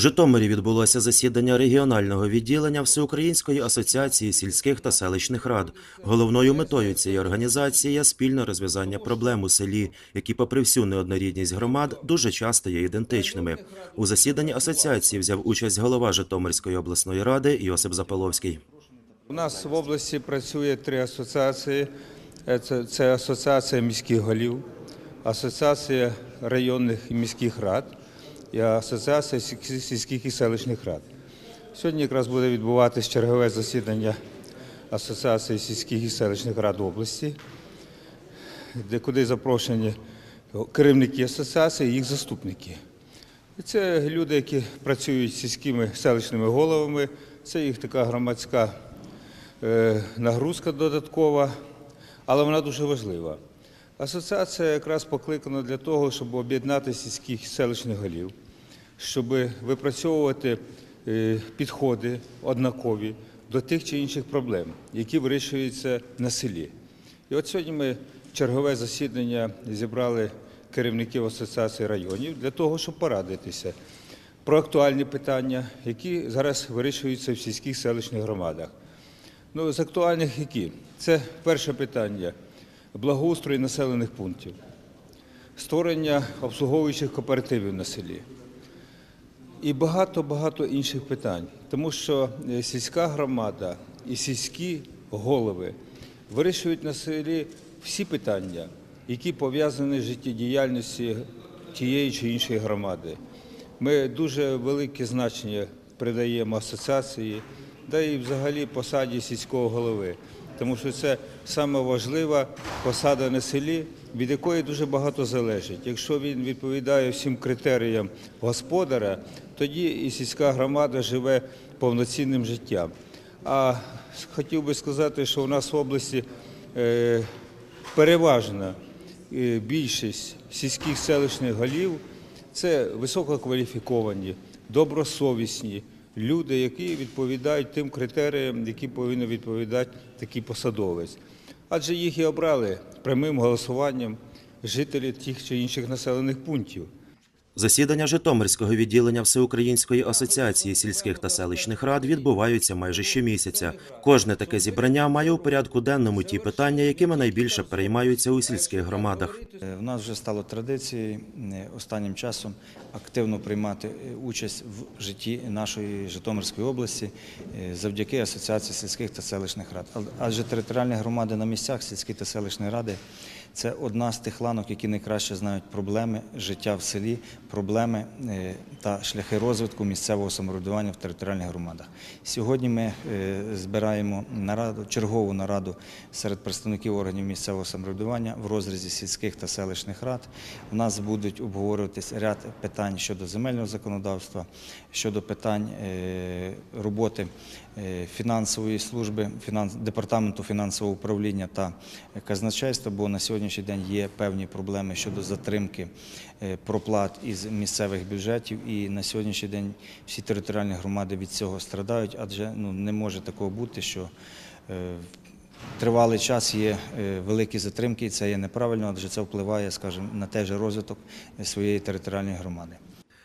Житомирі відбулося засідання регіонального відділення Всеукраїнської асоціації сільських та селищних рад. Головною метою цієї організації є спільне розв'язання проблем у селі, які, попри всю неоднорідність громад, дуже часто є ідентичними. У засіданні асоціації взяв участь голова Житомирської обласної ради Йосип Запаловський. У нас в області працює три асоціації. Е, це асоціація міських голів, асоціація районних і міських рад і асоціація сільських- і селищних рад. Сьогодні якраз буде відбуватися чергове засідання Асоціації сільських і селищних рад області, де куди запрошені керівники асоціації і їх заступники. Це люди, які працюють сільськими селищними головами, це їх така громадська е, нагрузка додаткова, але вона дуже важлива. Асоціація якраз покликана для того, щоб об'єднати сільських селищних голів, щоб випрацьовувати е, підходи однакові до тих чи інших проблем, які вирішуються на селі. І от сьогодні ми чергове засідання зібрали керівників асоціації районів для того, щоб порадитися про актуальні питання, які зараз вирішуються в сільських селищних громадах. Ну, з актуальних які? Це перше питання благоустрій населених пунктів, створення обслуговуючих кооперативів на селі і багато-багато інших питань. Тому що е, сільська громада і сільські голови вирішують на селі всі питання, які пов'язані з життєдіяльністю тієї чи іншої громади. Ми дуже велике значення придаємо асоціації, да і взагалі посаді сільського голови. Тому що це саме важлива посада на селі, від якої дуже багато залежить. Якщо він відповідає всім критеріям господаря, тоді і сільська громада живе повноцінним життям. А хотів би сказати, що у нас в області е, переважна е, більшість сільських селищних голів це висококваліфіковані, добросовісні люди, які відповідають тим критеріям, які повинен відповідати такий посадовець. Адже їх і обрали прямим голосуванням жителі тих чи інших населених пунктів. Засідання Житомирського відділення Всеукраїнської асоціації сільських та селищних рад відбуваються майже щомісяця. Кожне таке зібрання має у порядку денному ті питання, якими найбільше переймаються у сільських громадах. Е, В нас вже стало традицією е, останнім часом активно приймати е, участь в житті нашої Житомирської області завдяки Асоціації сільських та селищних рад. Адже територіальні громади на місцях, сільські та селищні ради це одна з тих ланок, які найкраще знають проблеми життя в селі, проблеми е, та шляхи розвитку місцевого самоврядування в територіальних громадах. Сьогодні ми е, збираємо нараду, чергову нараду серед представників органів місцевого самоврядування в розрізі сільських та селищних рад. У нас будуть обговорюватись ряд питань щодо земельного законодавства, щодо питань е, роботи фінансової служби, департаменту фінансового управління та казначейства, бо на сьогоднішній день є певні проблеми щодо затримки е, проплат із місцевих бюджетів. І на сьогоднішній день всі територіальні громади від цього страдають, адже ну, не може такого бути, що е, Тривалий час є е, великі затримки, і це є неправильно, адже це впливає, скажімо, на же розвиток е, своєї територіальної громади.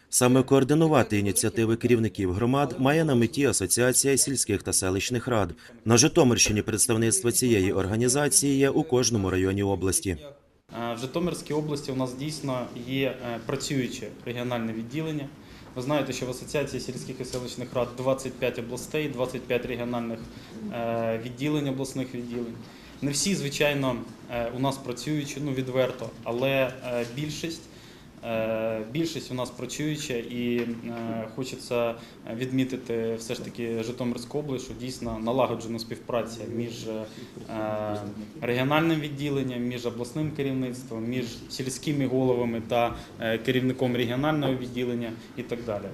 Саме координувати ініціативи керівників громад має на меті Асоціація сільських та селищних рад. На Житомирщині представництво цієї організації є у кожному районі області. Е, В Житомирській області у нас дійсно є е, працююче регіональне відділення. Ви знаєте, що в Асоціації сільських і селищних рад 25 областей, 25 регіональних е, відділень, обласних відділень. Не всі, звичайно, у нас працюючі, ну відверто, але більшість. Е, Більшість у нас працююча і е, хочеться відмітити все ж таки Житомирську область, що дійсно налагоджена співпраця між е, регіональним відділенням, між обласним керівництвом, між сільськими головами та керівником регіонального відділення і так далі.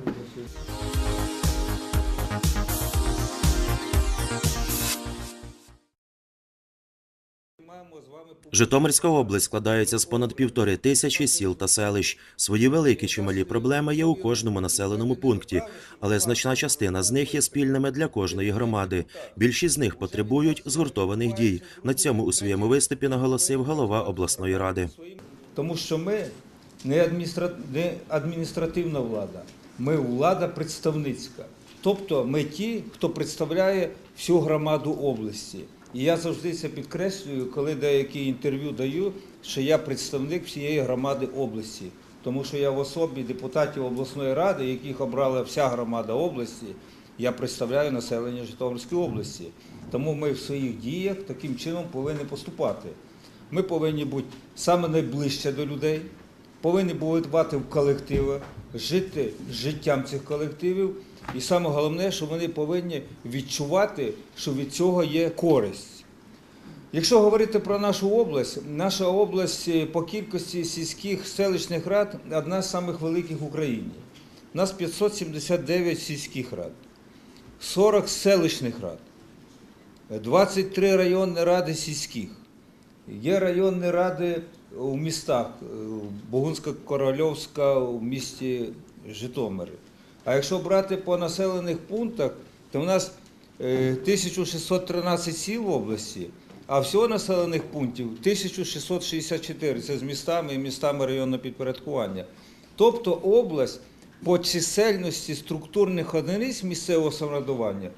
Житомирська область складається з понад півтори тисячі сіл та селищ. Свої великі чи малі проблеми є у кожному населеному пункті, але значна частина з них є спільними для кожної громади. Більшість з них потребують згуртованих дій. На цьому у своєму виступі наголосив голова обласної ради. Тому що ми не, адміністра... адміністративна влада, ми влада представницька. Тобто ми ті, хто представляє всю громаду області. І я завжди це підкреслюю, коли деякі інтерв'ю даю, що я представник всієї громади області. Тому що я в особі депутатів обласної ради, яких обрала вся громада області, я представляю населення Житомирської області. Тому ми в своїх діях таким чином повинні поступати. Ми повинні бути саме найближче до людей, повинні бувати в колективах, жити життям цих колективів. І саме головне, що вони повинні відчувати, що від цього є користь. Якщо говорити про нашу область, наша область е, по кількості сільських селищних рад одна з самих великих в Україні. У нас 579 сільських рад, 40 селищних рад, 23 районні ради сільських. Є районні ради у містах, е, Богунська Корольовська у місті Житомирі. А якщо брати по населених пунктах, то в нас е, 1613 сіл в області, а всього населених пунктів 1664. Це з містами і містами районного підпорядкування. Тобто область по чисельності структурних одиниць місцевого самоврядування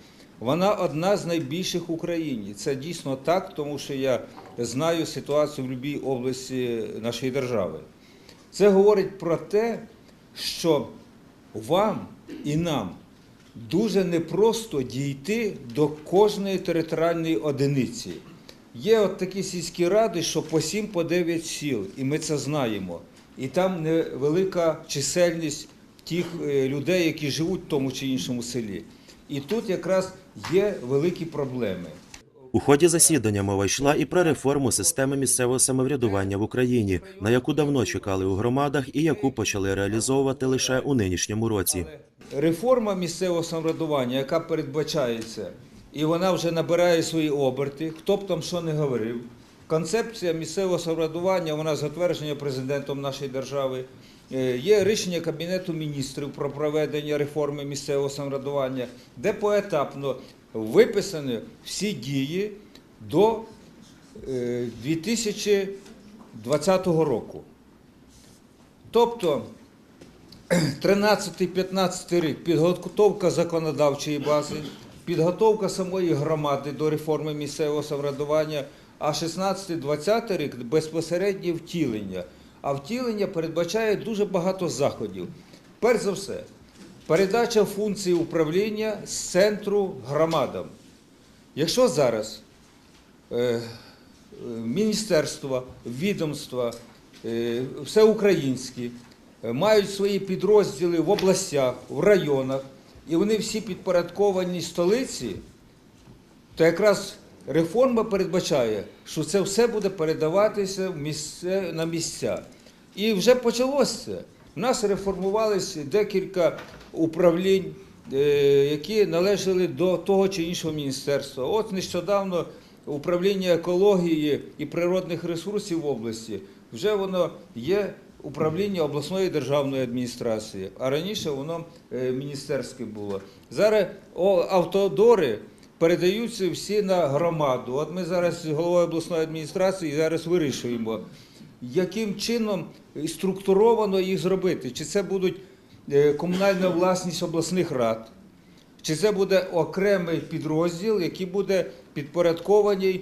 вона одна з найбільших в Україні. Це дійсно так, тому що я знаю ситуацію в будь-якій області нашої держави. Це говорить про те, що вам і нам дуже непросто дійти до кожної територіальної одиниці. Є от такі сільські ради, що по 7 по 9 сіл, і ми це знаємо. І там невелика чисельність тих е, людей, які живуть в тому чи іншому селі. І тут якраз є великі проблеми. У ході засідання мова йшла і про реформу системи місцевого самоврядування в Україні, на яку давно чекали у громадах і яку почали реалізовувати лише у нинішньому році. Реформа місцевого самоврядування, яка передбачається, і вона вже набирає свої оберти, хто б там що не говорив. Концепція місцевого самоврядування, вона затверджена президентом нашої держави. Е, Є рішення Кабінету міністрів про проведення реформи місцевого самоврядування, де поетапно виписані всі дії до е, 2020 року. Тобто 13-15 рік підготовка законодавчої бази, підготовка самої громади до реформи місцевого самоврядування, а 16-20 рік безпосереднє втілення. А втілення передбачає дуже багато заходів. Перш за все, передача функцій управління з центру громадам. Якщо зараз е, е, міністерства, відомства, е, всеукраїнські е, мають свої підрозділи в областях, в районах, і вони всі підпорядковані столиці, то якраз реформа передбачає, що це все буде передаватися в місце, на місця. І вже почалося це. У нас реформувалися декілька управлінь, е, які належали до того чи іншого міністерства. От нещодавно управління екології і природних ресурсів в області вже воно є управління обласної державної адміністрації, а раніше воно е, міністерське було. Зараз автодори передаються всі на громаду. От ми зараз з головою обласної адміністрації зараз вирішуємо, яким чином структуровано їх зробити. Чи це будуть е, комунальна власність обласних рад, чи це буде окремий підрозділ, який буде підпорядкований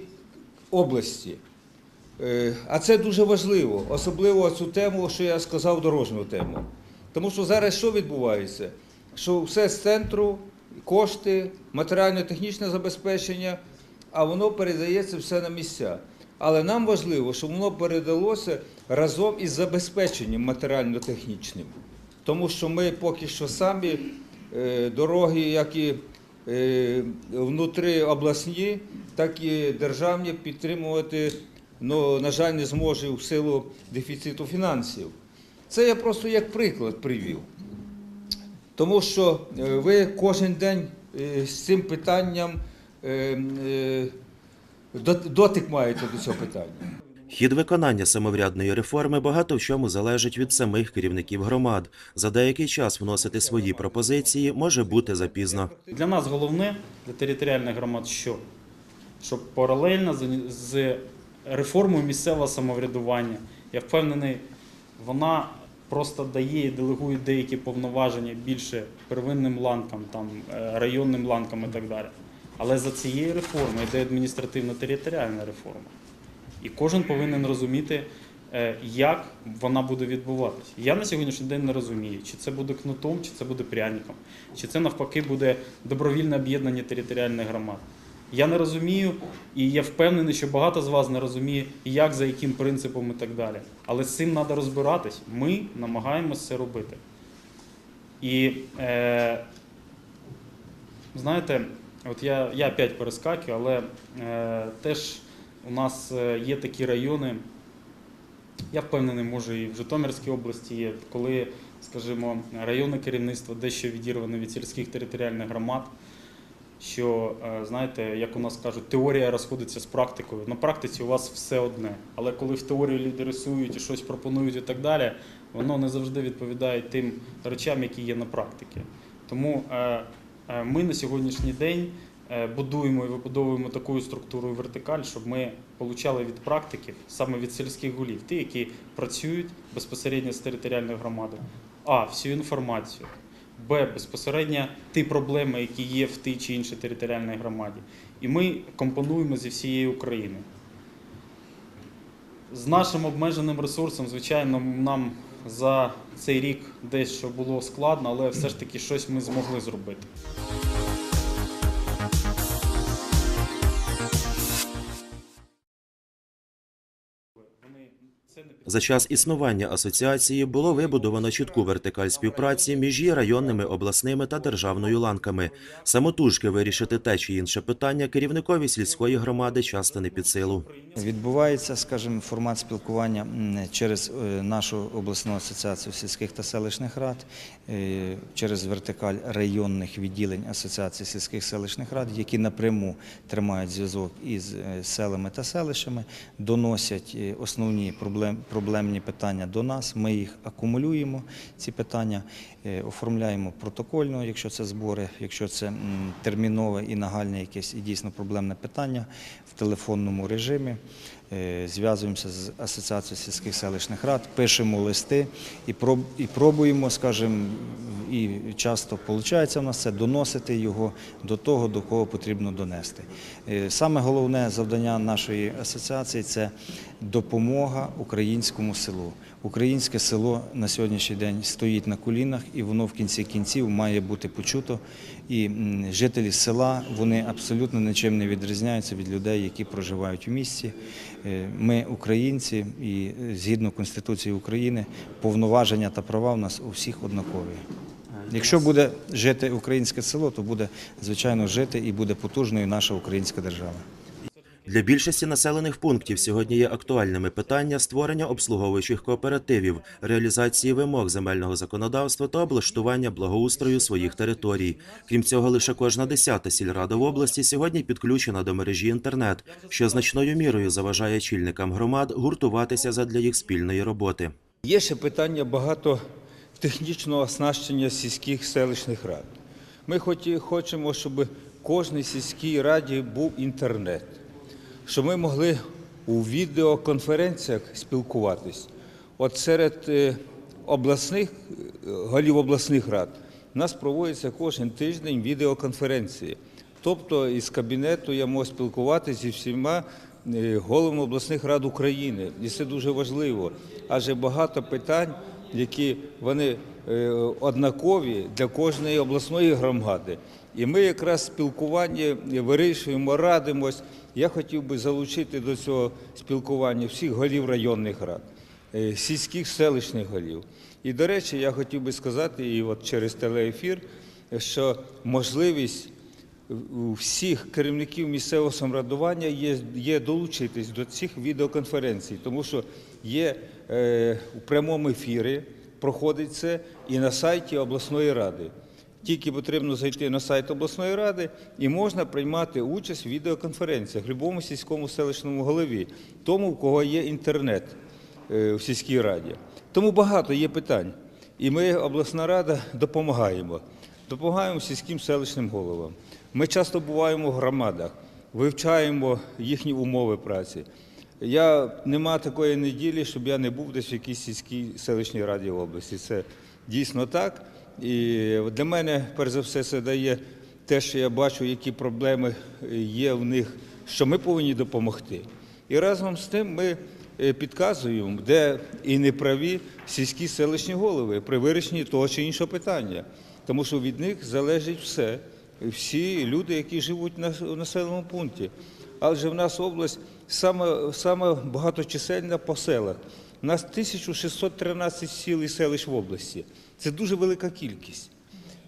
області. Е, А це дуже важливо, особливо цю тему, що я сказав, дорожню тему. Тому що зараз що відбувається? Що все з центру, кошти, матеріально-технічне забезпечення, а воно передається все на місця. Але нам важливо, щоб воно передалося разом із забезпеченням матеріально-технічним. Тому що ми поки що самі е, дороги, як і е, внутрі обласні, так і державні підтримувати, ну, на жаль, не зможе в силу дефіциту фінансів. Це я просто як приклад привів. Тому що е, ви кожен день е, з цим питанням е, дот- дотик маєте до цього питання. Хід виконання самоврядної реформи багато в чому залежить від самих керівників громад. За деякий час вносити свої пропозиції може бути запізно. Для нас головне для територіальних громад що? Щоб паралельно з реформою місцевого самоврядування, я впевнений, вона просто дає і делегує деякі повноваження більше первинним ланкам, там, е, районним ланкам і так далі. Але за цією реформою йде адміністративно-територіальна реформа. І кожен повинен розуміти, е, як вона буде відбуватися. Я на сьогоднішній день не розумію, чи це буде кнутом, чи це буде пряником, чи це навпаки буде добровільне об'єднання територіальних громад. Я не розумію, і я впевнений, що багато з вас не розуміє, як, за яким принципом і так далі. Але з цим треба розбиратись. Ми намагаємося це робити. І е, знаєте, от я, я опять перескакую, але е, теж у нас е, є такі райони, я впевнений, може і в Житомирській області є, коли, скажімо, районне керівництво дещо відірване від сільських територіальних громад. Що, е, знаєте, як у нас кажуть, теорія розходиться з практикою. На практиці у вас все одне. Але коли в теорії люди рисують і щось пропонують і так далі, воно не завжди відповідає тим речам, які є на практиці. Тому е, е, ми на сьогоднішній день будуємо і вибудовуємо таку структуру і вертикаль, щоб ми получали від практиків, саме від сільських голів, ті, які працюють безпосередньо з територіальною громадою, а всю інформацію. Б. Безпосередньо ті проблеми, які є в тій чи іншій територіальній громаді. І ми компонуємо зі всієї України. З нашим обмеженим ресурсом, звичайно, нам за цей рік дещо було складно, але все ж таки щось ми змогли зробити. За час існування асоціації було вибудовано чітку вертикаль співпраці між її районними, обласними та державною ланками. Самотужки вирішити те чи інше питання керівникові сільської громади часто не під силу. Відбувається, скажімо, формат спілкування через е, нашу обласну асоціацію сільських та селищних рад, е, через вертикаль районних відділень Асоціації сільських селищних рад, які напряму тримають зв'язок із е, селами та селищами, доносять основні проблем, проблемні питання до нас. Ми їх акумулюємо, ці питання, е, оформляємо протокольно, якщо це збори, якщо це термінове і нагальне якесь і дійсно проблемне питання в телефонному режимі. Е, Зв'язуємося з Асоціацією сільських селищних рад, пишемо листи і пробуємо, скажімо, і часто виходить у нас це доносити його до того, до кого потрібно донести. Е, Саме головне завдання нашої асоціації це допомога українському селу. Українське село на сьогоднішній день стоїть на колінах, і воно в кінці кінців має бути почуто. І жителі села вони абсолютно нічим не відрізняються від людей, які проживають у місті. Е, Ми українці, і е, згідно Конституції України, повноваження та права в нас у всіх однакові. Якщо буде жити українське село, то буде звичайно жити і буде потужною наша українська держава. Для більшості населених пунктів сьогодні є актуальними питання створення обслуговуючих кооперативів, реалізації вимог земельного законодавства та облаштування благоустрою своїх територій. Крім цього, лише кожна десята сільрада в області сьогодні підключена до мережі інтернет, що значною мірою заважає чільникам громад гуртуватися задля їх спільної роботи. Є ще питання багато технічного оснащення сільських селищних рад. Ми хоч хочемо, щоб кожній сільській раді був інтернет, щоб ми могли у відеоконференціях спілкуватись. От серед е, обласних е, голів обласних рад у нас проводяться кожен тиждень відеоконференції. Тобто із кабінету я можу спілкуватися зі всіма е, головами обласних рад України. І це дуже важливо. Адже багато питань, які вони однакові для кожної обласної громади. І ми якраз спілкування вирішуємо, радимось. Я хотів би залучити до цього спілкування всіх голів районних рад, е, сільських селищних голів. І, до речі, я хотів би сказати, і от через телеефір, що можливість всіх керівників місцевого самоврядування є, є долучитись до цих відеоконференцій, тому що є е, у прямому ефірі, проходить це і на сайті обласної ради. Тільки потрібно зайти на сайт обласної ради і можна приймати участь в відеоконференціях в будь-якому сільському селищному голові, тому, в кого є інтернет е, в сільській раді. Тому багато є питань. І ми, обласна рада, допомагаємо. Допомагаємо сільським селищним головам. Ми часто буваємо в громадах, вивчаємо їхні умови праці. Я нема такої неділі, щоб я не був десь в якійсь сільській селищній раді області. Це дійсно так. І для мене, перш за все, це дає те, що я бачу, які проблеми є в них, що ми повинні допомогти. І разом з тим ми е, підказуємо, де і неправі сільські селищні голови при вирішенні того чи іншого питання. Тому що від них залежить все, всі люди, які живуть на населеному пункті. Адже в нас область саме, саме багаточисельна по селах. У нас 1613 сіл і селищ в області. Це дуже велика кількість.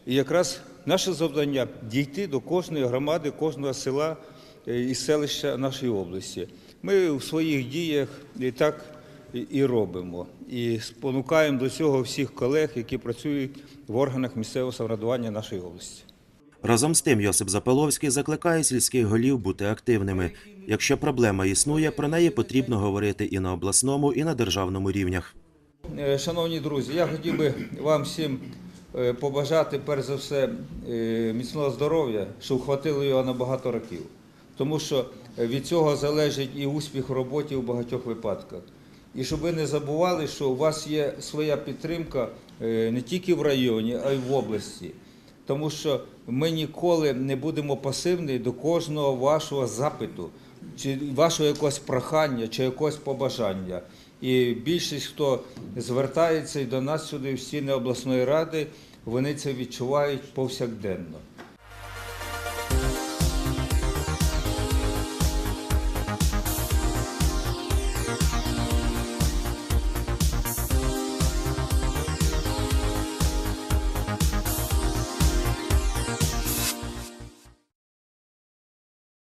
І якраз наше завдання дійти до кожної громади, кожного села е, і селища нашої області. Ми в своїх діях і так і- робимо. І спонукаємо до цього всіх колег, які працюють в органах місцевого самоврядування нашої області. Разом з тим Йосип Запаловський закликає сільських голів бути активними. Якщо проблема існує, про неї потрібно говорити і на обласному, і на державному рівнях. Е, Шановні друзі, я хотів би вам всім е, побажати, перш за все, е, міцного здоров'я, щоб хватило його на багато років. Тому що від цього залежить і успіх в роботі у багатьох випадках. І щоб ви не забували, що у вас є своя підтримка не тільки в районі, а й в області. Тому що ми ніколи не будемо пасивні до кожного вашого запиту, чи вашого якогось прохання, чи якогось побажання. І більшість, хто звертається і до нас сюди, в стіни обласної ради, вони це відчувають повсякденно.